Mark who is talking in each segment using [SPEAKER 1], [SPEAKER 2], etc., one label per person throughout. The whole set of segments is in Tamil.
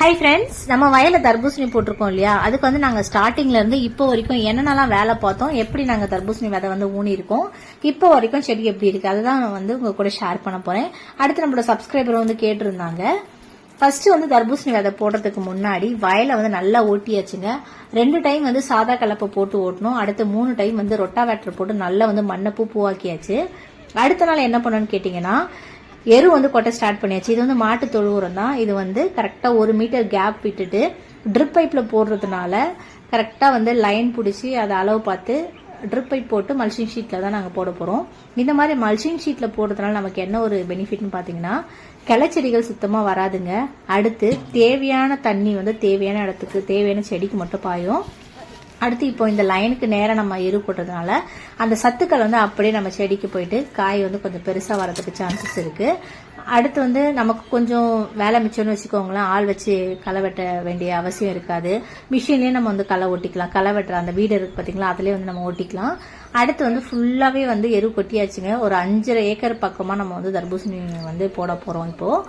[SPEAKER 1] ஹை ஃப்ரெண்ட்ஸ் நம்ம வயலில் தர்பூசணி போட்டிருக்கோம் இல்லையா? அதுக்கு வந்து நாங்கள் ஸ்டார்டிங்ல இருந்து இப்போ வரைக்கும் என்னென்னலாம் வேலை பார்த்தோம் எப்படி நாங்கள் தர்பூசணி விதை வந்து ஊனியிருக்கோம் இப்போ வரைக்கும் செடி எப்படி இருக்கு அதுதான் நான் வந்து உங்க கூட ஷேர் பண்ண போறேன். அடுத்து நம்மளோட சப்ஸ்கிரைபர் வந்து கேட்டிருந்தாங்க. ஃபர்ஸ்ட் வந்து தர்பூசணி விதை போடுறதுக்கு முன்னாடி வயலை வந்து நல்லா ஓட்டியாச்சுங்க. ரெண்டு டைம் வந்து சாதா கலப்பை போட்டு ஓட்டணும். அடுத்து மூணு டைம் வந்து ரொட்டாவேட்டர் போட்டு நல்லா வந்து மண்ணை பூ பூவாக்கியாச்சு. அடுத்த நாள் என்ன பண்ணணும்னு கேட்டிங்கன்னா எரு வந்து கொட்ட ஸ்டார்ட் பண்ணியாச்சு. இது வந்து மாட்டு தொழு உரம் தான் இது வந்து கரெக்டாக ஒரு மீட்டர் கேப் விட்டுட்டு ட்ரிப் பைப்பில் போடுறதுனால கரெக்டாக வந்து லைன் பிடிச்சி அதை அளவு பார்த்து ட்ரிப் பைப் போட்டு மல்சிங் ஷீட்டில் தான் நாங்கள் போட போகிறோம் இந்த மாதிரி மல்சிங் ஷீட்டில் போடுறதுனால நமக்கு என்ன ஒரு பெனிஃபிட்னு பார்த்தீங்கன்னா கிளைச்செடிகள் சுத்தமாக வராதுங்க. அடுத்து தேவையான தண்ணி வந்து தேவையான இடத்துக்கு தேவையான செடிக்கு மட்டும் பாயும். அடுத்து இப்போ இந்த லைனுக்கு நேரம் நம்ம எரு போட்டதுனால அந்த சத்துக்கள் வந்து அப்படியே நம்ம செடிக்கு போயிட்டு காய் வந்து கொஞ்சம் பெருசாக வரதுக்கு சான்சஸ் இருக்குது அடுத்து வந்து நமக்கு கொஞ்சம் வேலை மிச்சம்னு வச்சுக்கோங்களேன். ஆள் வச்சு களை வெட்ட வேண்டிய அவசியம் இருக்காது. மிஷின்லேயே நம்ம வந்து களை ஒட்டிக்கலாம் களை வெட்டுற அந்த வீடு இருக்கு பார்த்தீங்களா அதுலேயே வந்து நம்ம ஒட்டிக்கலாம் அடுத்து வந்து ஃபுல்லாகவே வந்து எரு கொட்டியாச்சுங்க. ஒரு அஞ்சரை ஏக்கர் பக்கமாக நம்ம வந்து தர்பூசணி வந்து போட போகிறோம் இப்போது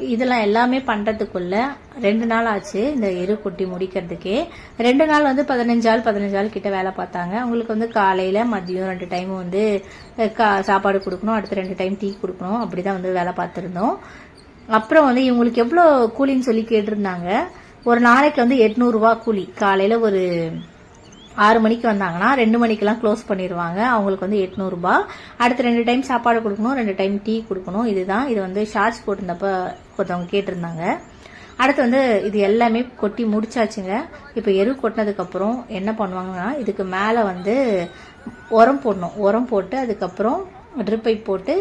[SPEAKER 1] இதெல்லாம் எல்லாமே பண்ணுறதுக்குள்ள ரெண்டு நாள் ஆச்சு இந்த எரு கொட்டி முடிக்கிறதுக்கே. ரெண்டு நாள் வந்து பதினஞ்சு ஆள் பதினஞ்சு ஆள் கிட்ட வேலை பார்த்தாங்க. அவங்களுக்கு வந்து காலையில் மதியம் ரெண்டு டைம் வந்து கா- சாப்பாடு கொடுக்கணும். அடுத்து ரெண்டு டைம் டீ கொடுக்கணும். அப்படி தான் வந்து வேலை பார்த்துருந்தோம். அப்புறம் வந்து இவங்களுக்கு எவ்வளோ கூலின்னு சொல்லி கேட்டிருந்தாங்க. ஒரு நாளைக்கு வந்து எட்நூறுரூவா கூலி. காலையில் ஒரு ஆறு மணிக்கு வந்தாங்கன்னா ரெண்டு மணிக்கெல்லாம் க்ளோஸ் பண்ணிடுவாங்க அவங்களுக்கு வந்து எட்நூறுபா அடுத்து ரெண்டு டைம் சாப்பாடு கொடுக்கணும் ரெண்டு டைம் டீ கொடுக்கணும். இதுதான். இது வந்து ஷார்ட்ஸ் போட்டிருந்தப்ப ஒருத்தவங்க கேட்டிருந்தாங்க. அடுத்து வந்து இது எல்லாமே கொட்டி முடிச்சாச்சுங்க. இப்போ எரு கொட்டினதுக்கப்புறம் என்ன பண்ணுவாங்கன்னா இதுக்கு மேலே வந்து உரம் போடணும். உரம் போட்டு அதுக்கப்புறம் ட்ரிப் பைப் போட்டு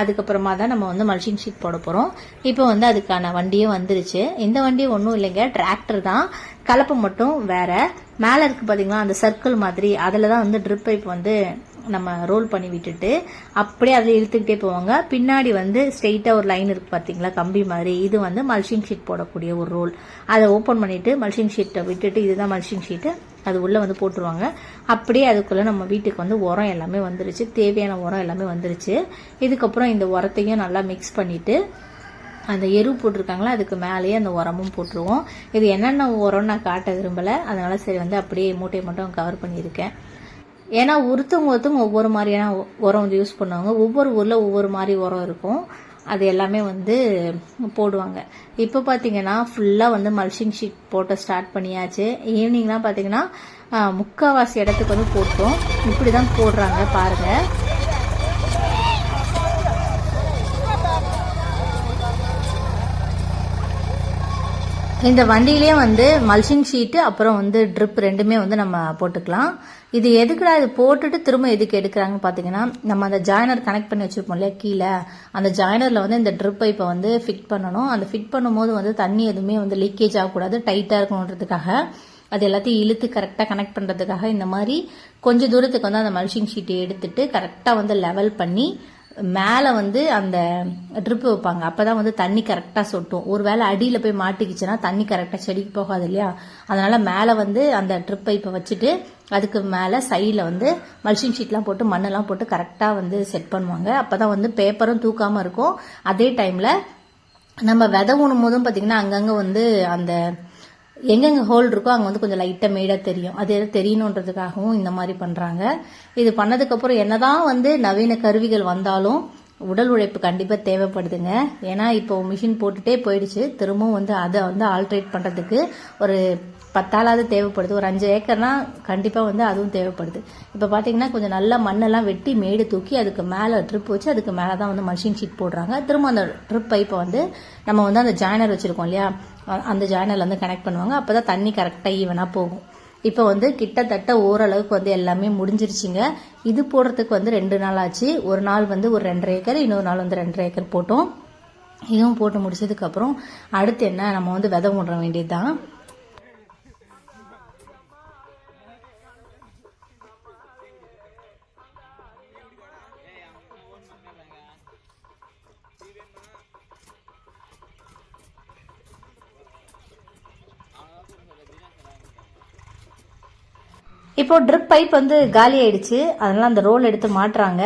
[SPEAKER 1] அதுக்கப்புறமா தான் நம்ம வந்து மல்ச்சிங் ஷீட் போட போகிறோம் இப்போ வந்து அதுக்கான வண்டியும் வந்துருச்சு. இந்த வண்டி ஒன்றும் இல்லைங்க. டிராக்டர் தான். கலப்பை மட்டும் வேற. மேலே இருக்கு பார்த்தீங்களா அந்த சர்க்கிள் மாதிரி. அதில் தான் வந்து ட்ரிப் பைப் வந்து நம்ம ரோல் பண்ணி விட்டுட்டு அப்படியே அதில் இழுத்துக்கிட்டே போவாங்க. பின்னாடி வந்து ஸ்ட்ரெயிட்டாக ஒரு லைன் இருக்கு பார்த்தீங்களா கம்பி மாதிரி. இது வந்து மல்ஷிங் ஷீட் போடக்கூடிய ஒரு ரோல் அதை ஓப்பன் பண்ணிட்டு மல்ஷிங் ஷீட்டை விட்டுட்டு இதுதான் மல்ஷிங் ஷீட்டு அது உள்ளே வந்து போட்டுருவாங்க. அப்படியே அதுக்குள்ளே நம்ம வீட்டுக்கு வந்து உரம் எல்லாமே வந்துருச்சு. தேவையான உரம் எல்லாமே வந்துருச்சு. இதுக்கப்புறம் இந்த உரத்தையும் நல்லா மிக்ஸ் பண்ணிவிட்டு அந்த எரு போட்டிருக்காங்களா அதுக்கு மேலேயே அந்த உரமும் போட்டுருவோம். இது என்னென்ன உரம்னு நான் காட்ட விரும்பலை. அதனால் சரி வந்து அப்படியே மூட்டையை மட்டும் கவர் பண்ணியிருக்கேன். ஏன்னா ஒருத்தவங்க ஒருத்தவங்க ஒவ்வொரு மாதிரியான உரம் வந்து யூஸ் பண்ணுவாங்க. ஒவ்வொரு ஊரில் ஒவ்வொரு மாதிரி உரம் இருக்கும். அது எல்லாமே வந்து போடுவாங்க. இப்போ பார்த்தீங்கன்னா ஃபுல்லாக வந்து மல்ச்சிங் ஷீட் போட்ட ஸ்டார்ட் பண்ணியாச்சு. ஈவினிங்லாம் பார்த்தீங்கன்னா முக்கால்வாசி முக்காவாசி இடத்துக்கு வந்து போட்டோம். இப்படி தான் போடுறாங்க பாருங்கள் இந்த வண்டியிலே வந்து மல்ஷிங் ஷீட்டு அப்புறம் வந்து ட்ரிப் ரெண்டுமே வந்து நம்ம போட்டுக்கலாம். இது எதுக்குடா இது போட்டுட்டு திரும்ப எதுக்கு எடுக்கிறாங்கன்னு பார்த்தீங்கன்னா நம்ம அந்த ஜாயினர் கனெக்ட் பண்ணி வச்சுருப்போம் இல்லையா கீழே. அந்த ஜாயினரில் வந்து இந்த ட்ரிப் பைப்பை வந்து ஃபிட் பண்ணணும். அந்த ஃபிட் பண்ணும்போது வந்து தண்ணி எதுவுமே வந்து லீக்கேஜ் ஆகக்கூடாது டைட்டாக இருக்கணுன்றதுக்காக. அது எல்லாத்தையும் இழுத்து கரெக்டாக கனெக்ட் பண்ணுறதுக்காக இந்த மாதிரி கொஞ்சம் தூரத்துக்கு வந்து அந்த மல்ஷிங் ஷீட்டை எடுத்துட்டு கரெக்டாக வந்து லெவல் பண்ணி மேலே வந்து அந்த ட்ரிப்பு வைப்பாங்க. அப்போ தான் வந்து தண்ணி கரெக்டாக சொட்டும். ஒருவேளை அடியில் போய் மாட்டிக்கிச்சுன்னா தண்ணி கரெக்டாக செடிக்கு போகாது இல்லையா? அதனால் மேலே வந்து அந்த ட்ரிப் பைப்பை வச்சுட்டு அதுக்கு மேலே சைடில் வந்து மல்ஷிங் ஷீட்லாம் போட்டு மண்ணெல்லாம் போட்டு கரெக்டாக வந்து செட் பண்ணுவாங்க. அப்போ தான் வந்து பேப்பரும் தூக்காமல் இருக்கும். அதே டைமில் நம்ம விதை ஊனும் போதும் பார்த்தீங்கன்னா அங்கங்கே வந்து அந்த எங்கெங்க ஹோல் இருக்கோ அங்கே வந்து கொஞ்சம் லைட்டாக மேடாக தெரியும். அது தெரியணுன்றதுக்காகவும் இந்த மாதிரி பண்ணுறாங்க இது பண்ணதுக்கப்புறம் என்னதான் வந்து நவீன கருவிகள் வந்தாலும் உடல் உழைப்பு கண்டிப்பாக தேவைப்படுதுங்க. ஏன்னா இப்போ மிஷின் போட்டுட்டே போயிடுச்சு. திரும்பவும் வந்து அதை வந்து ஆல்ட்ரேட் பண்ணுறதுக்கு ஒரு பத்தாளாவது தேவைப்படுது. ஒரு அஞ்சு ஏக்கர்னா கண்டிப்பாக வந்து அதுவும் தேவைப்படுது. இப்போ பார்த்தீங்கன்னா கொஞ்சம் நல்லா மண்ணெல்லாம் வெட்டி மேடு தூக்கி அதுக்கு மேலே ட்ரிப் வச்சு அதுக்கு மேலே தான் வந்து மஷின் ஷீட் போடுறாங்க. திரும்ப அந்த ட்ரிப் பைப்பை வந்து நம்ம வந்து அந்த ஜாயினர் வச்சுருக்கோம் இல்லையா? அந்த ஜாயினர்ல வந்து கனெக்ட் பண்ணுவாங்க. அப்போ தான் தண்ணி கரெக்டாக ஈவனாக போகும். இப்போ வந்து கிட்டத்தட்ட ஓரளவுக்கு வந்து எல்லாமே முடிஞ்சிருச்சுங்க. இது போடுறதுக்கு வந்து ரெண்டு நாள் ஆச்சு. ஒரு நாள் வந்து ஒரு ரெண்டரை ஏக்கர் இன்னொரு நாள் வந்து ரெண்டரை ஏக்கர் போட்டோம். இதுவும் போட்டு முடிச்சதுக்கப்புறம் அடுத்து என்ன? நம்ம வந்து விதை விட வேண்டியது தான் இப்போ ட்ரிப் பைப் வந்து காலி ஆயிடுச்சு. அதனால அந்த ரோல் எடுத்து மாட்டுறாங்க.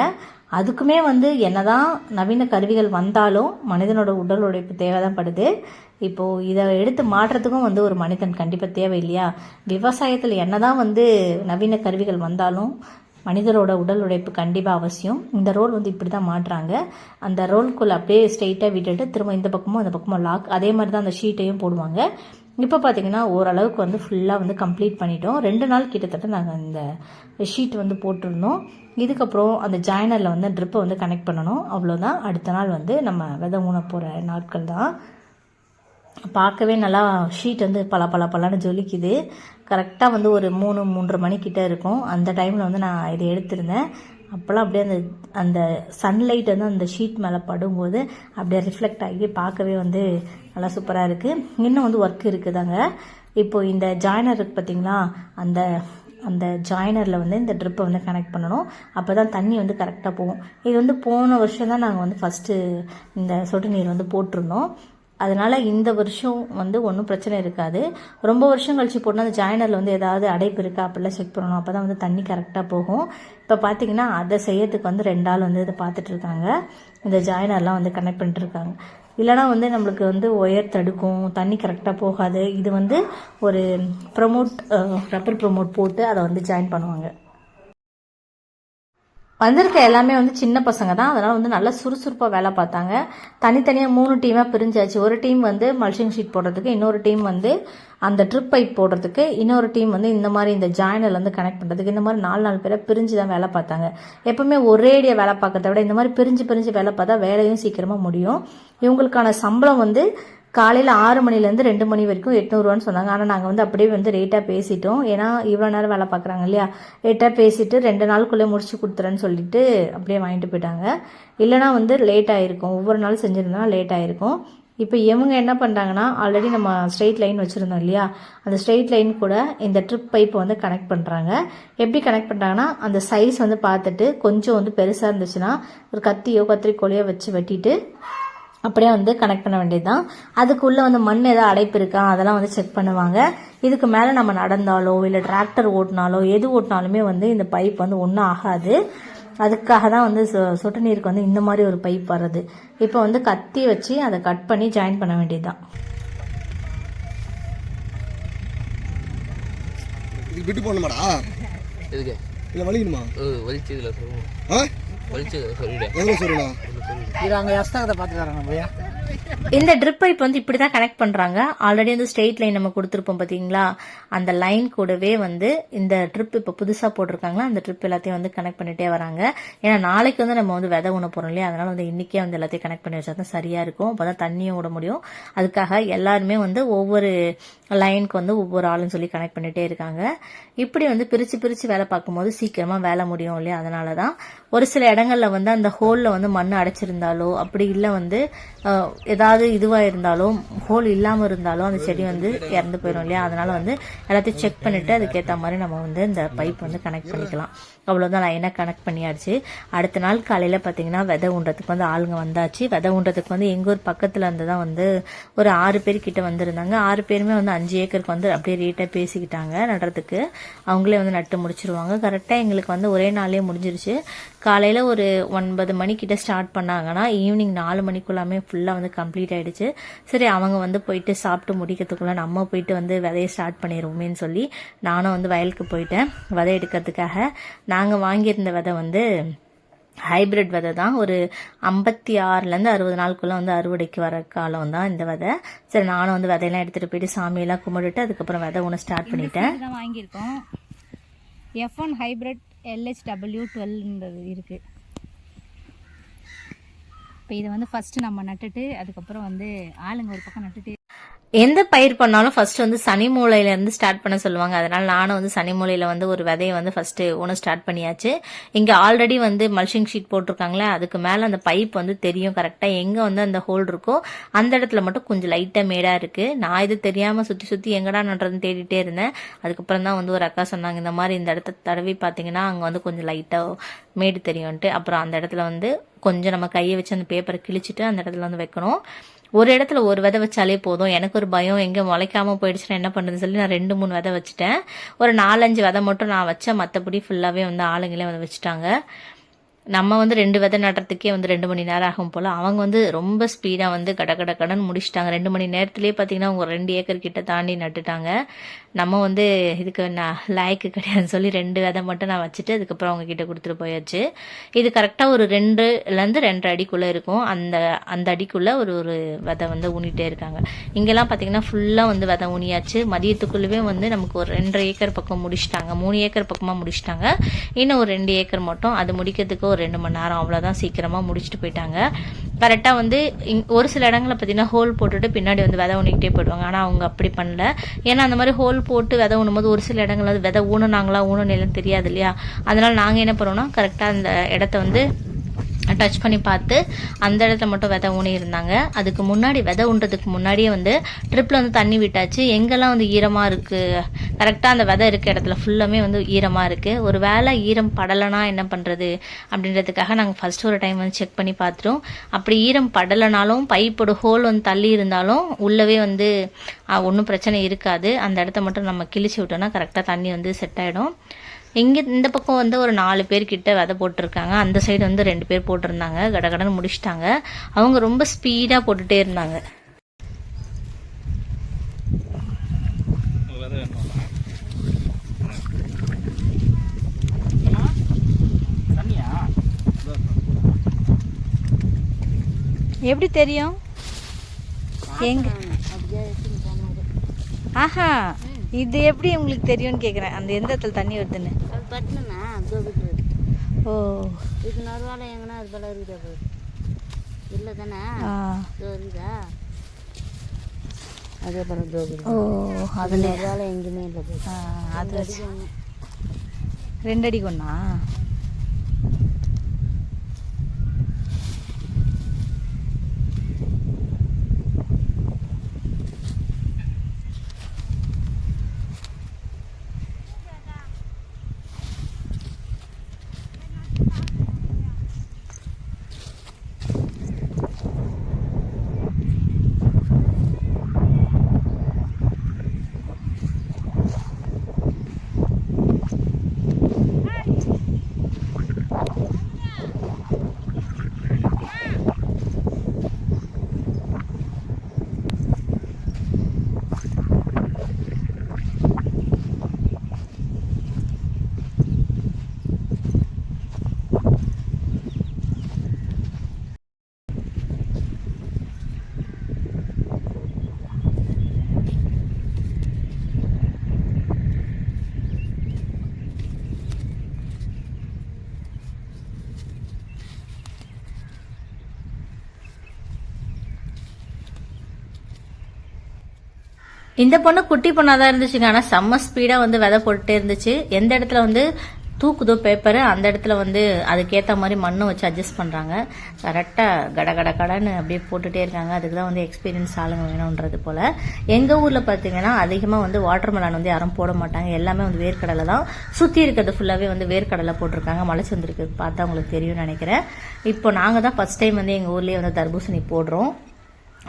[SPEAKER 1] அதுக்குமே வந்து என்னதான் நவீன கருவிகள் வந்தாலும் மனிதனோட உடல் உழைப்பு தேவை தான் படுது. இப்போது இதை எடுத்து மாற்றுறதுக்கும் வந்து ஒரு மனிதன் கண்டிப்பாக தேவை இல்லையா விவசாயத்தில் என்னதான் வந்து நவீன கருவிகள் வந்தாலும் மனிதரோட உடல் உழைப்பு கண்டிப்பாக அவசியம். இந்த ரோல் வந்து இப்படி தான் மாட்டுறாங்க. அந்த ரோல்குள்ளே அப்படியே ஸ்ட்ரெயிட்டாக விட்டுட்டு திரும்ப இந்த பக்கமும் அந்த பக்கமும் லாக் அதே மாதிரி தான் அந்த ஷீட்டையும் போடுவாங்க. இப்போ பார்த்தீங்கன்னா ஓரளவுக்கு வந்து ஃபுல்லாக வந்து கம்ப்ளீட் பண்ணிட்டோம். ரெண்டு நாள் கிட்டத்தட்ட நாங்கள் இந்த ஷீட் வந்து போட்டிருந்தோம். இதுக்கப்புறம் அந்த ஜாயினரில் வந்து ட்ரிப்பை வந்து கனெக்ட் பண்ணணும். அவ்வளோதான் அடுத்த நாள் வந்து நம்ம விதை ஊன போகிற நாட்கள் தான். பார்க்கவே நல்லா ஷீட் வந்து பல பல பலன்னு ஜொலிக்குது. கரெக்டாக வந்து ஒரு மூணு மூன்றரை மணிக்கிட்ட இருக்கும். அந்த டைமில் வந்து நான் இதை எடுத்திருந்தேன். அப்போல்லாம் அப்படியே அந்த அந்த சன்லைட் வந்து அந்த ஷீட் மேலே படும்போது அப்படியே ரிஃப்ளெக்ட் ஆகி பார்க்கவே வந்து நல்லா சூப்பராக இருக்குது இன்னும் வந்து ஒர்க் இருக்குதாங்க. இப்போ இந்த ஜாயினர் இருக்கு பார்த்தீங்களா? அந்த அந்த ஜாயினரில் வந்து இந்த ட்ரிப்பை வந்து கனெக்ட் பண்ணணும். அப்போ தான் தண்ணி வந்து கரெக்டாக போகும். இது வந்து போன வருஷம் தான் நாங்கள் வந்து ஃபஸ்ட்டு இந்த சொட்டு நீர் வந்து போட்டிருந்தோம். அதனால் இந்த வருஷம் வந்து ஒன்றும் பிரச்சனை இருக்காது. ரொம்ப வருஷம் கழிச்சு போட்டால் அந்த ஜாயினரில் வந்து ஏதாவது அடைப்பு இருக்கா அப்படிலாம் செக் பண்ணணும். அப்போ தான் வந்து தண்ணி கரெக்டாக போகும். இப்போ பார்த்தீங்கன்னா அதை செய்யறதுக்கு வந்து ரெண்டு ஆள் வந்து இதை பார்த்துட்ருக்காங்க இந்த ஜாயினர்லாம் வந்து கனெக்ட் பண்ணிட்டுருக்காங்க இல்லைனா வந்து நம்மளுக்கு வந்து ஒயர் தடுக்கும் தண்ணி கரெக்டாக போகாது. இது வந்து ஒரு ப்ரமோட் ரப்பர் ப்ரமோட் போட்டு அதை வந்து ஜாயின் பண்ணுவாங்க. வந்திருக்க எல்லாமே வந்து சின்ன பசங்க தான். அதனால் வந்து நல்லா சுறுசுறுப்பாக வேலை பார்த்தாங்க. தனித்தனியாக மூணு டீமாக பிரிஞ்சாச்சு. ஒரு டீம் வந்து மல்சிங் ஷீட் போடுறதுக்கு இன்னொரு டீம் வந்து அந்த ட்ரிப் பைப் போடுறதுக்கு இன்னொரு டீம் வந்து இந்த மாதிரி இந்த ஜாயினில் வந்து கனெக்ட் பண்ணுறதுக்கு இந்த மாதிரி நாலு நாலு பேரை பிரிஞ்சு தான் வேலை பார்த்தாங்க. எப்பவுமே ஒரேடியாக வேலை பார்க்கறத விட இந்த மாதிரி பிரிஞ்சு பிரிஞ்சு வேலை பார்த்தா வேலையும் சீக்கிரமாக முடியும். இவங்களுக்கான சம்பளம் வந்து காலையில் ஆறு மணிலேருந்து ரெண்டு மணி வரைக்கும் எட்நூறுவான்னு சொன்னாங்க. ஆனால் நாங்கள் வந்து அப்படியே வந்து ரேட்டாக பேசிட்டோம். ஏன்னா இவ்வளோ நேரம் வேலை பார்க்குறாங்க இல்லையா? ரேட்டாக பேசிட்டு ரெண்டு நாளுக்குள்ளே முடிச்சு கொடுத்துறேன்னு சொல்லிட்டு அப்படியே வாங்கிட்டு போயிட்டாங்க. இல்லைனா வந்து லேட் ஆகிருக்கும் ஒவ்வொரு நாள் செஞ்சுருந்தா லேட் ஆகிருக்கும் இப்போ இவங்க என்ன பண்ணுறாங்கன்னா ஆல்ரெடி நம்ம ஸ்ட்ரெயிட் லைன் வச்சுருந்தோம் இல்லையா? அந்த ஸ்ட்ரெயிட் லைன் கூட இந்த ட்ரிப் பைப்பை வந்து கனெக்ட் பண்ணுறாங்க எப்படி கனெக்ட் பண்ணுறாங்கன்னா அந்த சைஸ் வந்து பார்த்துட்டு கொஞ்சம் வந்து பெருசாக இருந்துச்சுன்னா ஒரு கத்தியோ கத்திரிக்கோலையோ வச்சு வெட்டிட்டு அப்படியே வந்து கனெக்ட் பண்ண வேண்டியதுதான். அதுக்குள்ளே வந்து மண் ஏதாவது அடைப்பு இருக்கா அதெல்லாம் வந்து செக் பண்ணுவாங்க. இதுக்கு மேலே நம்ம நடந்தாலோ இல்லை டிராக்டர் ஓட்டினாலோ எது ஓட்டினாலுமே வந்து இந்த பைப் வந்து ஒன்றும் ஆகாது. அதுக்காக தான் வந்து சொ சொட்டு நீருக்கு வந்து இந்த மாதிரி ஒரு பைப் வர்றது. இப்போ வந்து கத்தி வச்சு அதை கட் பண்ணி ஜாயின் பண்ண வேண்டியதுதான்.
[SPEAKER 2] இது விட்டு போடணுமாடா?
[SPEAKER 3] எதுக்கு?
[SPEAKER 2] இல்லை வலிக்கணுமா?
[SPEAKER 3] வலிச்சதுல சொல்லுவோம்
[SPEAKER 2] ஆ?
[SPEAKER 3] வலிச்சது சொல்லிவிடு
[SPEAKER 2] எவ்வளோ
[SPEAKER 4] இது அங்கே பையா
[SPEAKER 1] இந்த ட்ரிப் பைப் வந்து இப்படி தான் கனெக்ட் பண்ணுறாங்க ஆல்ரெடி வந்து ஸ்ட்ரெயிட் லைன் நம்ம கொடுத்துருப்போம் பார்த்தீங்களா அந்த லைன் கூடவே வந்து இந்த ட்ரிப் இப்போ புதுசாக போட்டிருக்காங்களா? அந்த ட்ரிப் எல்லாத்தையும் வந்து கனெக்ட் பண்ணிட்டே வராங்க. ஏன்னா நாளைக்கு வந்து நம்ம வந்து விதை உண போகிறோம் இல்லையா? அதனால வந்து இன்னைக்கே வந்து எல்லாத்தையும் கனெக்ட் பண்ணி வச்சா தான் சரியாக இருக்கும். அப்போ தான் தண்ணியும் விட முடியும். அதுக்காக எல்லாருமே வந்து ஒவ்வொரு லைனுக்கு வந்து ஒவ்வொரு ஆளுன்னு சொல்லி கனெக்ட் பண்ணிட்டே இருக்காங்க. இப்படி வந்து பிரித்து பிரித்து வேலை பார்க்கும்போது சீக்கிரமாக வேலை முடியும் இல்லையா? அதனால தான் ஒரு சில இடங்கள்ல வந்து அந்த ஹோலில் வந்து மண் அடைச்சிருந்தாலோ அப்படி இல்லை வந்து ஏதாவது இதுவாக இருந்தாலோ ஹோல் இல்லாமல் இருந்தாலும் அந்த செடி வந்து இறந்து போயிடும் இல்லையா? அதனால வந்து எல்லாத்தையும் செக் பண்ணிட்டு அதுக்கேற்ற மாதிரி நம்ம வந்து இந்த பைப் வந்து கனெக்ட் பண்ணிக்கலாம். அவ்வளோதான் லைனாக கனெக்ட் பண்ணியாச்சு? அடுத்த நாள் காலையில் பார்த்தீங்கன்னா விதை ஊன்றதுக்கு வந்து ஆளுங்க வந்தாச்சு. விதை ஊன்றதுக்கு வந்து எங்கள் ஊர் பக்கத்தில் இருந்து தான் வந்து ஒரு ஆறு பேர் கிட்ட வந்திருந்தாங்க. ஆறு பேருமே வந்து அஞ்சு ஏக்கருக்கு வந்து அப்படியே ரேட்டாக பேசிக்கிட்டாங்க. நடுறதுக்கு அவங்களே வந்து நட்டு முடிச்சிருவாங்க. கரெக்டாக எங்களுக்கு வந்து ஒரே நாளே முடிஞ்சிருச்சு. காலையில் ஒரு ஒன்பது மணிக்கிட்ட ஸ்டார்ட் பண்ணாங்கன்னா ஈவினிங் நாலு மணிக்குள்ளாமே ஃபுல்லாக வந்து கம்ப்ளீட் ஆயிடுச்சு. சரி அவங்க வந்து போயிட்டு சாப்பிட்டு முடிக்கிறதுக்குள்ள நம்ம போயிட்டு வந்து விதைய ஸ்டார்ட் பண்ணிடுவோமேன்னு சொல்லி நானும் வந்து வயலுக்கு போயிட்டேன். விதை எடுக்கிறதுக்காக. நாங்கள் வாங்கியிருந்த விதை வந்து ஹைபிரிட் விதை தான். ஒரு ஐம்பத்தி ஆறுலேருந்து அறுபது நாளுக்குள்ளே வந்து அறுவடைக்கு வர காலம் தான் இந்த விதை. சரி நானும் வந்து விதையெல்லாம் எடுத்துகிட்டு போயிட்டு சாமியெல்லாம் கும்பிட்டுட்டு அதுக்கப்புறம் விதை ஒன்று ஸ்டார்ட் பண்ணிட்டேன்.
[SPEAKER 5] வாங்கியிருக்கோம். F one hybrid L H W டுவெல்ன்றது இருக்குது இப்போ இதை வந்து ஃபஸ்ட்டு நம்ம நட்டுட்டு அதுக்கப்புறம் வந்து ஆளுங்க ஒரு பக்கம் நட்டுட்டு
[SPEAKER 1] எந்த பயிர் பண்ணாலும் ஃபர்ஸ்ட் வந்து சனி மூலையில இருந்து ஸ்டார்ட் பண்ண சொல்லுவாங்க. அதனால நானும் வந்து சனி மூலையில வந்து ஒரு விதையை வந்து ஃபர்ஸ்ட் ஒன்று ஸ்டார்ட் பண்ணியாச்சு. இங்க ஆல்ரெடி வந்து மல்ஷிங் ஷீட் போட்டிருக்காங்களே அதுக்கு மேல அந்த பைப் வந்து தெரியும் கரெக்டா எங்க வந்து அந்த ஹோல் இருக்கோ அந்த இடத்துல மட்டும் கொஞ்சம் லைட்டா மேடா இருக்கு. நான் இது தெரியாம சுத்தி சுத்தி எங்கடா நடுறதுன்னு தேடிட்டே இருந்தேன். அதுக்கப்புறம் தான் வந்து ஒரு அக்கா சொன்னாங்க இந்த மாதிரி இந்த இடத்த தடவி பாத்தீங்கன்னா அங்க வந்து கொஞ்சம் லைட்டா மேடு தெரியும்ட்டு அப்புறம் அந்த இடத்துல வந்து கொஞ்சம் நம்ம கையை வச்சு அந்த பேப்பரை கிழிச்சிட்டு அந்த இடத்துல வந்து வைக்கணும். ஒரு இடத்துல ஒரு விதை வச்சாலே போதும். எனக்கு ஒரு பயம் எங்கே முளைக்காம போயிடுச்சுன்னா என்ன பண்ணுறதுன்னு சொல்லி நான் ரெண்டு மூணு விதை வச்சுட்டேன். ஒரு நாலஞ்சு விதை மட்டும் நான் வச்சேன். மற்றபடி ஃபுல்லாகவே வந்து ஆளுங்களே வந்து வச்சுட்டாங்க.
[SPEAKER 6] நம்ம வந்து ரெண்டு விதை நடுறதுக்கே வந்து ரெண்டு மணி நேரம் ஆகும் போல். அவங்க வந்து ரொம்ப ஸ்பீடாக வந்து கட கட கடன்னு முடிச்சிட்டாங்க. ரெண்டு மணி நேரத்துலேயே பார்த்தீங்கன்னா அவங்க ரெண்டு ஏக்கர் கிட்ட தாண்டி நட்டுட்டாங்க. நம்ம வந்து இதுக்கு நான் லாய்க்கு கிடையாதுன்னு சொல்லி ரெண்டு விதை மட்டும் நான் வச்சுட்டு அதுக்கப்புறம் அவங்க கிட்ட கொடுத்துட்டு போயாச்சு. இது கரெக்டாக ஒரு ரெண்டுலேருந்து ரெண்டரை அடிக்குள்ளே இருக்கும். அந்த அந்த அடிக்குள்ளே ஒரு ஒரு விதை வந்து ஊனிட்டே இருக்காங்க. இங்கெல்லாம் பார்த்தீங்கன்னா ஃபுல்லாக வந்து விதை ஊனியாச்சு. மதியத்துக்குள்ளவே வந்து நமக்கு ஒரு ரெண்டரை ஏக்கர் பக்கம் முடிச்சிட்டாங்க. மூணு ஏக்கர் பக்கமாக முடிச்சிட்டாங்க. இன்னும் ஒரு ரெண்டு ஏக்கர் மட்டும். அது முடிக்கிறதுக்கு ஒரு ரெண்டு மணி நேரம் அவ்வளோதான் சீக்கிரமாக முடிச்சுட்டு போயிட்டாங்க. கரெக்டாக வந்து இங் ஒரு சில இடங்களில் பார்த்தீங்கன்னா ஹோல் போட்டுட்டு பின்னாடி வந்து விதை ஊனிக்கிட்டே போயிடுவாங்க. ஆனால் அவங்க அப்படி பண்ணல. ஏன்னா அந்த மாதிரி ஹோல் போட்டு விதை ஊனும்போது ஒரு சில இடங்களில் அது விதை ஊனுனாங்களா ஊனுனேலன்னு தெரியாது இல்லையா? அதனால் நாங்கள் என்ன பண்ணுவோம்னா கரெக்டாக அந்த இடத்த வந்து டச் பண்ணி பார்த்து அந்த இடத்துல மட்டும் விதை ஊனி இருந்தாங்க. அதுக்கு முன்னாடி விதை ஊன்றதுக்கு முன்னாடியே வந்து ட்ரிப்பில் வந்து தண்ணி விட்டாச்சு. எங்கெல்லாம் வந்து ஈரமாக இருக்குது கரெக்டாக அந்த விதை இருக்க இடத்துல ஃபுல்லாமே வந்து ஈரமாக இருக்குது ஒரு வேளை ஈரம் படலைனா என்ன பண்ணுறது அப்படின்றதுக்காக நாங்கள் ஃபஸ்ட் ஒரு டைம் வந்து செக் பண்ணி பார்த்துட்டோம். அப்படி ஈரம் படலைனாலும் பைப்போட ஹோல் வந்து தள்ளி இருந்தாலும் உள்ளவே வந்து ஒன்றும் பிரச்சனை இருக்காது. அந்த இடத்த மட்டும் நம்ம கிழிச்சு விட்டோம்னா கரெக்டாக தண்ணி வந்து செட் ஆகிடும் இங்கே இந்த பக்கம் வந்து ஒரு நாலு பேர் கிட்ட விதை போட்டிருக்காங்க. அந்த சைடு வந்து ரெண்டு பேர் போட்டிருந்தாங்க. கடகடன்னு முடிச்சிட்டாங்க. அவங்க ரொம்ப ஸ்பீடாக போட்டுட்டே இருந்தாங்க.
[SPEAKER 1] எப்படி தெரியும்? எங்க? ஆஹா. இது எப்படி உங்களுக்கு தெரியும்னு கேட்குறேன் அந்த எந்த இடத்துல தண்ணி வருதுன்னு?
[SPEAKER 7] அது தோபிட்டு
[SPEAKER 1] ஓ.
[SPEAKER 7] இது நடுவால எங்கன்னா அது போல இருக்குதா போய் இல்லை தானே? இருக்குதா அதே போல தோபி
[SPEAKER 1] ஓ அதில்
[SPEAKER 7] நடுவால எங்கேயுமே இல்லை
[SPEAKER 1] அது ரெண்டு அடி கொண்டா இந்த பொண்ணு குட்டி பொண்ணாக தான் இருந்துச்சுங்க. ஆனால் செம்ம ஸ்பீடாக வந்து விதை போட்டுட்டே இருந்துச்சு. எந்த இடத்துல வந்து தூக்குதோ பேப்பரு அந்த இடத்துல வந்து அதுக்கேற்ற மாதிரி மண்ணை வச்சு அட்ஜஸ்ட் பண்ணுறாங்க கரெக்டாக கட கட கடன்னு அப்படியே போட்டுட்டே இருக்காங்க. அதுக்கு தான் வந்து எக்ஸ்பீரியன்ஸ் ஆளுங்க வேணுன்றது போல். எங்கள் ஊரில் பார்த்தீங்கன்னா அதிகமாக வந்து வாட்டர் மெலான் வந்து யாரும் போட மாட்டாங்க. எல்லாமே வந்து வேர்க்கடலை தான். சுற்றி இருக்கிறது ஃபுல்லாகவே வந்து வேர்க்கடலை போட்டிருக்காங்க. மலைச்சு வந்திருக்கு பார்த்தா உங்களுக்கு தெரியும்னு நினைக்கிறேன். இப்போ நாங்கள் தான் ஃபஸ்ட் டைம் வந்து எங்கள் ஊர்லேயே வந்து தர்பூசணி போடுறோம்.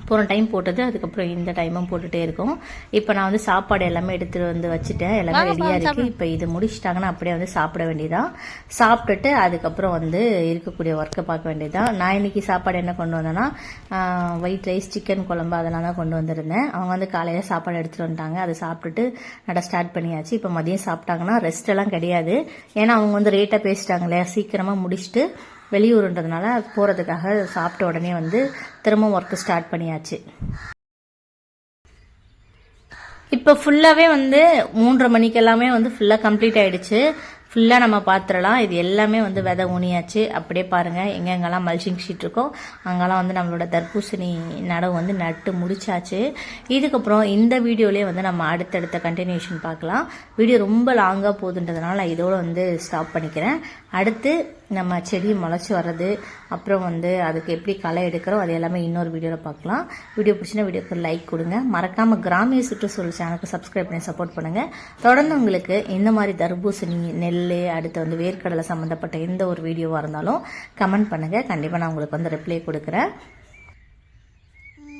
[SPEAKER 1] போன டைம் போட்டது அதுக்கப்புறம் இந்த டைமும் போட்டுட்டே இருக்கோம். இப்போ நான் வந்து சாப்பாடு எல்லாமே எடுத்துட்டு வந்து வச்சுட்டேன். எல்லாமே ரெடியா இருக்கு. இப்போ இது முடிச்சிட்டாங்கன்னா அப்படியே வந்து சாப்பிட வேண்டியதான் சாப்பிட்டுட்டு அதுக்கப்புறம் வந்து இருக்கக்கூடிய ஒர்க்கை பார்க்க வேண்டியதான் நான் இன்னைக்கு சாப்பாடு என்ன கொண்டு வந்தேன்னா ஒயிட் ரைஸ் சிக்கன் குழம்பு அதெல்லாம் தான் கொண்டு வந்திருந்தேன். அவங்க வந்து காலையில சாப்பாடு எடுத்துட்டு வந்துட்டாங்க. அதை சாப்பிட்டுட்டு நட ஸ்டார்ட் பண்ணியாச்சு. இப்போ மதியம் சாப்பிட்டாங்கன்னா ரெஸ்ட் எல்லாம் கிடையாது. ஏன்னா அவங்க வந்து ரேட்டாக பேசிட்டாங்க இல்லையா? சீக்கிரமா முடிச்சுட்டு வெளியூருன்றதுனால போகிறதுக்காக சாப்பிட்ட உடனே வந்து திரும்ப ஒர்க்கு ஸ்டார்ட் பண்ணியாச்சு. இப்போ ஃபுல்லாகவே வந்து மூன்றரை மணிக்கு எல்லாமே வந்து ஃபுல்லாக கம்ப்ளீட் ஆகிடுச்சு ஃபுல்லாக நம்ம பார்த்துடலாம் இது எல்லாமே வந்து விதை ஊனியாச்சு. அப்படியே பாருங்கள் எங்கெங்கெல்லாம் மல்ச்சிங் ஷீட் இருக்கோ அங்கெல்லாம் வந்து நம்மளோட தர்பூசணி நடவு வந்து நட்டு முடிச்சாச்சு. இதுக்கப்புறம் இந்த வீடியோலேயே வந்து நம்ம அடுத்தடுத்த கண்டினியூஷன் பார்க்கலாம். வீடியோ ரொம்ப லாங்காக போகுதுன்றதுனால நான் இதோடு வந்து ஸ்டாப் பண்ணிக்கிறேன். அடுத்து நம்ம செடி முளைச்சி வர்றது அப்புறம் வந்து அதுக்கு எப்படி களை எடுக்கிறோம் அது எல்லாமே இன்னொரு வீடியோவில் பார்க்கலாம். வீடியோ பிடிச்சினா வீடியோக்கு லைக் கொடுங்க. மறக்காமல் கிராமிய சுற்றுச்சூழல் சேனலுக்கு சப்ஸ்கிரைப் பண்ணி சப்போர்ட் பண்ணுங்கள் தொடர்ந்து உங்களுக்கு இந்த மாதிரி தர்பூசணி நெல் அடுத்து வந்து வேர்க்கடலை சம்மந்தப்பட்ட எந்த ஒரு வீடியோவாக இருந்தாலும் கமெண்ட் பண்ணுங்கள் கண்டிப்பாக நான் உங்களுக்கு வந்து ரிப்ளை கொடுக்குறேன்.